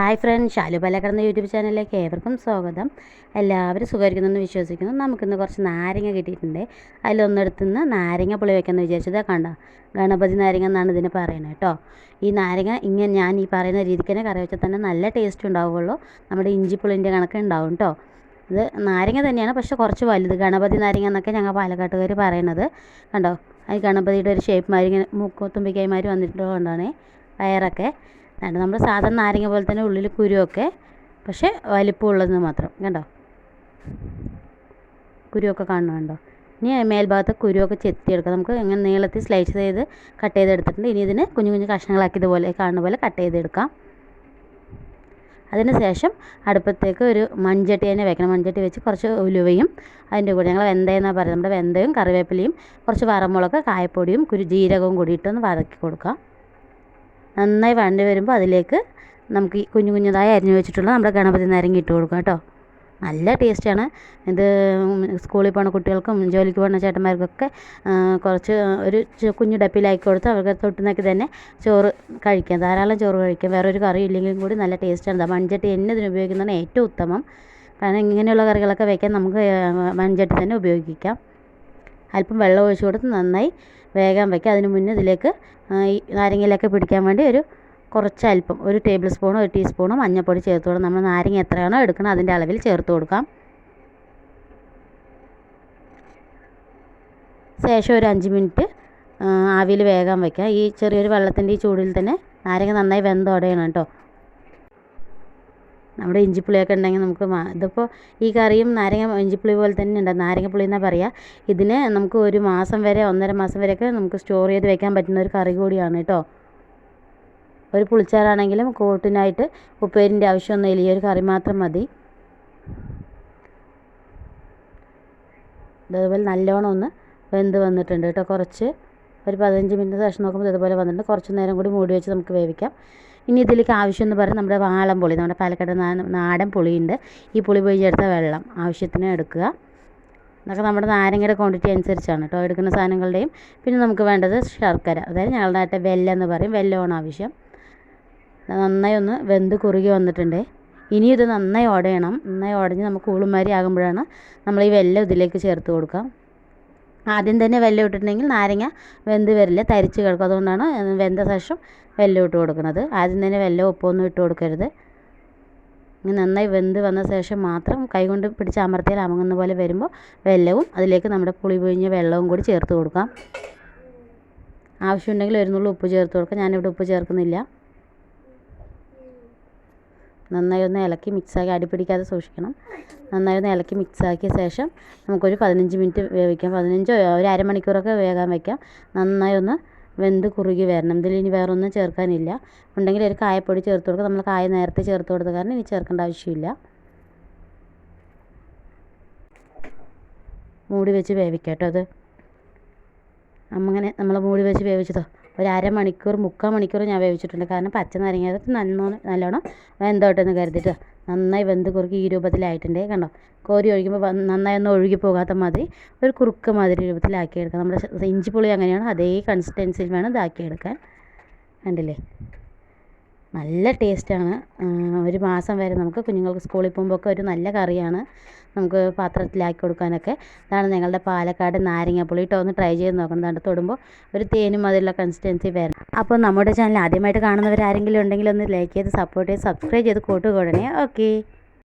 Hi friend Shalu പലക്കടന്ന YouTube ചാനലിലേക്ക് ഏവർക്കും സ്വാഗതം. എല്ലാവരും സുഖമായിരിക്കുന്നെന്ന് വിശ്വസിക്കുന്നു. നമുക്കിന്ന് കുറച്ച് നാരങ്ങ കിട്ടിയിട്ടുണ്ട്. അതിലൊന്നെടുത്തുനിന്ന് നാരങ്ങ പുളി വയ്ക്കാമെന്ന് വിചാരിച്ചത് കണ്ടോ? ഗണപതി നാരങ്ങ എന്നാണ് ഇതിന് പറയുന്നത് കേട്ടോ. ഈ നാരങ്ങ ഇങ്ങനെ ഞാൻ ഈ പറയുന്ന രീതിക്ക് തന്നെ കറി വെച്ചാൽ തന്നെ നല്ല ടേസ്റ്റ് ഉണ്ടാവുകയുള്ളൂ നമ്മുടെ ഇഞ്ചിപ്പുളിന്റെ കണക്ക് ഉണ്ടാവും കേട്ടോ. ഇത് നാരങ്ങ തന്നെയാണ് പക്ഷെ കുറച്ച് വലുത്. ഗണപതി നാരങ്ങ എന്നൊക്കെ ഞങ്ങൾ പാലക്കാട്ടുകാർ പറയണത് കണ്ടോ? അത് ഗണപതിയുടെ ഒരു ഷേപ്പ് മാതിരി ഇങ്ങനെ മൂക്കോ മൂക്കൊത്തുമ്പിക്കായിമാർ വന്നിട്ടുള്ളതുകൊണ്ടാണ് വയറൊക്കെ. അതാണ്ട് നമ്മൾ സാധാരണ നാരങ്ങ പോലെ തന്നെ ഉള്ളിൽ കുരുവൊക്കെ പക്ഷേ വലിപ്പമുള്ളത് മാത്രം കണ്ടോ? കുരുവൊക്കെ കാണുന്നുണ്ടോ ഇനി മേൽഭാഗത്ത് കുരുവൊക്കെ ചെത്തിയെടുക്കാം. നമുക്ക് ഇങ്ങനെ നീളത്തിൽ സ്ലൈസ് ചെയ്ത് കട്ട് ചെയ്തെടുത്തിട്ടുണ്ട്. ഇനി ഇതിന് കുഞ്ഞു കുഞ്ഞു കഷ്ണങ്ങളാക്കിയതുപോലെ കാണുന്ന പോലെ കട്ട് ചെയ്തെടുക്കാം. അതിന് ശേഷം അടുപ്പത്തേക്ക് ഒരു മൺചട്ടി തന്നെ വെക്കണം. മൺചട്ടി വെച്ച് കുറച്ച് ഉലുവയും അതിന്റെ കൂടെ ഞങ്ങൾ വെന്തയെന്നാണ് പറയുന്നത്. നമ്മുടെ വെന്തയും കറിവേപ്പിലയും കുറച്ച് വറമുളക് കായപ്പൊടിയും കുരു ജീരകവും കൂടി ഇട്ടൊന്ന് വതക്കി കൊടുക്കാം. നന്നായി വഴണ്ടി വരുമ്പോൾ അതിലേക്ക് നമുക്ക് ഈ കുഞ്ഞു കുഞ്ഞതായി അരിഞ്ഞു വെച്ചിട്ടുള്ള നമ്മുടെ ഗണപതി നാരങ്ങ ഇട്ട് കൊടുക്കുക കേട്ടോ. നല്ല ടേസ്റ്റാണ് ഇത് സ്കൂളിൽ പോകുന്ന കുട്ടികൾക്കും ജോലിക്ക് പോകുന്ന ചേട്ടന്മാർക്കൊക്കെ കുറച്ച് ഒരു കുഞ്ഞു ഡപ്പിലാക്കി കൊടുത്ത് അവർക്ക് തൊട്ടുനോക്കി തന്നെ ചോറ് കഴിക്കാം. ധാരാളം ചോറ് കഴിക്കാം. വേറൊരു കറി ഇല്ലെങ്കിലും കൂടി നല്ല ടേസ്റ്റാണ് മൺചട്ടി എന്നെ ഇതിന് ഉപയോഗിക്കുന്നതാണ് ഏറ്റവും ഉത്തമം. കാരണം ഇങ്ങനെയുള്ള കറികളൊക്കെ വയ്ക്കാൻ നമുക്ക് മൺചട്ടി തന്നെ ഉപയോഗിക്കാം. അല്പം വെള്ളം ഒഴിച്ച് കൊടുത്ത് നന്നായി വേഗം വയ്ക്കുക അതിന് മുന്നേ ഇതിലേക്ക് ഈ നാരങ്ങയിലൊക്കെ പിടിക്കാൻ വേണ്ടി ഒരു കുറച്ച് അല്പം ഒരു ടേബിൾ സ്പൂണോ ഒരു ടീസ്പൂണോ മഞ്ഞൾപ്പൊടി ചേർത്ത് കൊടുക്കാം നമ്മൾ നാരങ്ങ എത്രയാണോ എടുക്കണം അതിന്റെ അളവിൽ ചേർത്ത് കൊടുക്കാം. ശേഷം ഒരു അഞ്ച് മിനിറ്റ് ആവിയിൽ വേഗം വയ്ക്കുക ഈ ചെറിയൊരു വെള്ളത്തിന്റെ ഈ ചൂടിൽ തന്നെ നാരങ്ങ നന്നായി വെന്തോടെയാണ് കേട്ടോ. നമ്മുടെ ഇഞ്ചിപ്പുളിയൊക്കെ ഉണ്ടെങ്കിൽ നമുക്ക് ഇതിപ്പോൾ ഈ കറിയും നാരങ്ങ ഇഞ്ചിപ്പുളി പോലെ തന്നെ ഉണ്ട്. നാരങ്ങപ്പുളി എന്നാണ് പറയുക ഇതിന് നമുക്ക് ഒരു മാസം വരെ ഒന്നര മാസം വരെയൊക്കെ നമുക്ക് സ്റ്റോർ ചെയ്ത് വെക്കാൻ പറ്റുന്ന ഒരു കറി കൂടിയാണ് കേട്ടോ. ഒരു പുളിച്ചാറാണെങ്കിലും കൂട്ടിനായിട്ട് ഉപ്പേരിന്റെ ആവശ്യമൊന്നുമില്ല ഈ ഒരു കറി മാത്രം മതി. ഇതേപോലെ നല്ലോണം ഒന്ന് വെന്ത് വന്നിട്ടുണ്ട് കേട്ടോ കുറച്ച്. ഒരു പതിനഞ്ച് മിനിറ്റ് ശേഷം നോക്കുമ്പോൾ ഇതുപോലെ വന്നിട്ടുണ്ട്. കുറച്ച് നേരം കൂടി മൂടി വെച്ച് നമുക്ക് വേവിക്കാം. ഇനി ഇതിലേക്ക് ആവശ്യം എന്ന് പറയുന്നത് നമ്മുടെ വാളം പുളി നമ്മുടെ പാലക്കാട് നാടൻ പുളിയുണ്ട്. ഈ പുളി പൊഴിച്ച് എടുത്ത വെള്ളം ആവശ്യത്തിന് എടുക്കുക. ഇതൊക്കെ നമ്മുടെ നാരങ്ങയുടെ ക്വാണ്ടിറ്റി അനുസരിച്ചാണ് കേട്ടോ എടുക്കുന്ന സാധനങ്ങളുടെയും. പിന്നെ നമുക്ക് വേണ്ടത് ശർക്കര അതായത് ഞങ്ങളുടെ നാട്ടിൽ വെല്ലം എന്ന് പറയും. വെല്ലമാണ് ആവശ്യം. നന്നായി ഒന്ന് വെന്ത് കുറുകി വന്നിട്ടുണ്ട്. ഇനി ഇത് നന്നായി ഉടയണം നന്നായി ഉടഞ്ഞ് നമുക്ക് ഉളുമാരി ആകുമ്പോഴാണ് നമ്മൾ ഈ വെല്ലം ഇതിലേക്ക് ചേർത്ത് കൊടുക്കാം ആദ്യം തന്നെ വെല്ലം ഇട്ടിട്ടുണ്ടെങ്കിൽ നാരങ്ങ വെന്ത് വരില്ല തരിച്ച് കിടക്കും. അതുകൊണ്ടാണ് വെന്ത ശേഷം വെല്ലം ഇട്ട് കൊടുക്കുന്നത്. ആദ്യം തന്നെ വെല്ലം ഉപ്പൊന്നും ഇട്ട് കൊടുക്കരുത്. ഇങ്ങനെ നന്നായി വെന്ത് വന്ന ശേഷം മാത്രം കൈകൊണ്ട് പിടിച്ച് അമർത്തിയാൽ അമങ്ങുന്ന പോലെ വരുമ്പോൾ വെല്ലവും അതിലേക്ക് നമ്മുടെ പുളി പൊഴിഞ്ഞ വെള്ളവും കൂടി ചേർത്ത് കൊടുക്കാം. ആവശ്യമുണ്ടെങ്കിൽ ഒരു ഉപ്പ് ചേർത്ത് കൊടുക്കാം. ഞാനിവിടെ ഉപ്പ് ചേർക്കുന്നില്ല. നന്നായി ഒന്ന് ഇളക്കി മിക്സാക്കി അടിപിടിക്കാതെ സൂക്ഷിക്കണം. നന്നായി ഒന്ന് ഇളക്കി മിക്സാക്കിയ ശേഷം നമുക്കൊരു പതിനഞ്ച് മിനിറ്റ് വേവിക്കാം. പതിനഞ്ചോ ഒരു അരമണിക്കൂറൊക്കെ വേകാൻ വയ്ക്കാം നന്നായി ഒന്ന് വെന്ത് കുറുകി വരണം. ഇതിൽ ഇനി വേറൊന്നും ചേർക്കാനില്ല. ഉണ്ടെങ്കിൽ ഒരു കായപ്പൊടി ചേർത്ത് കൊടുക്കുക. നമ്മൾ കായ നേരത്തെ ചേർത്ത് കൊടുത്ത കാരണം ഇനി ചേർക്കേണ്ട ആവശ്യമില്ല. മൂടി വെച്ച് വേവിക്കാം കേട്ടോ അത്. അങ്ങനെ നമ്മൾ മൂടി വെച്ച് വേവിച്ചതോ? ഒരു അരമണിക്കൂർ മുക്കാൽ മണിക്കൂർ ഞാൻ വേവിച്ചിട്ടുണ്ട്. കാരണം പച്ച നാരങ്ങ നല്ലോണം നല്ലോണം വെന്തോട്ടെന്ന് കരുതിയിട്ട് നന്നായി വെന്ത് കുറുക്കി ഈ രൂപത്തിലായിട്ടുണ്ട്. കണ്ടോ? കോരി ഒഴിക്കുമ്പോൾ നന്നായി ഒന്ന് ഒഴുകി പോകാത്ത മാതിരി ഒരു കുറുക്ക് മാതിരി രൂപത്തിലാക്കി എടുക്കാം നമ്മുടെ ഇഞ്ചിപ്പുളി അങ്ങനെയാണ് അതേ കൺസിസ്റ്റൻസിയിൽ വേണം ഇതാക്കിയെടുക്കാൻ. കണ്ടില്ലേ? നല്ല ടേസ്റ്റാണ്. ഒരു മാസം വരെ നമുക്ക് കുഞ്ഞുങ്ങൾക്ക് സ്കൂളിൽ പോകുമ്പോഴൊക്കെ ഒരു നല്ല കറിയാണ് നമുക്ക് പാത്രത്തിലാക്കി കൊടുക്കാനൊക്കെ. ഇതാണ് ഞങ്ങളുടെ പാലക്കാട് നാരങ്ങാപ്പുളി. കേട്ടോ ഒന്ന് ട്രൈ ചെയ്ത് നോക്കണം. കണ്ട് തൊടുമ്പോൾ ഒരു തേനും അതിലുള്ള കൺസിസ്റ്റൻസി വരണം അപ്പോൾ നമ്മുടെ ചാനൽ ആദ്യമായിട്ട് കാണുന്നവരാരെങ്കിലും ഉണ്ടെങ്കിൽ ഒന്ന് ലൈക്ക് ചെയ്ത് സപ്പോർട്ട് ചെയ്ത് സബ്സ്ക്രൈബ് ചെയ്ത് കൂട്ടുകൂടണേ. ഓക്കെ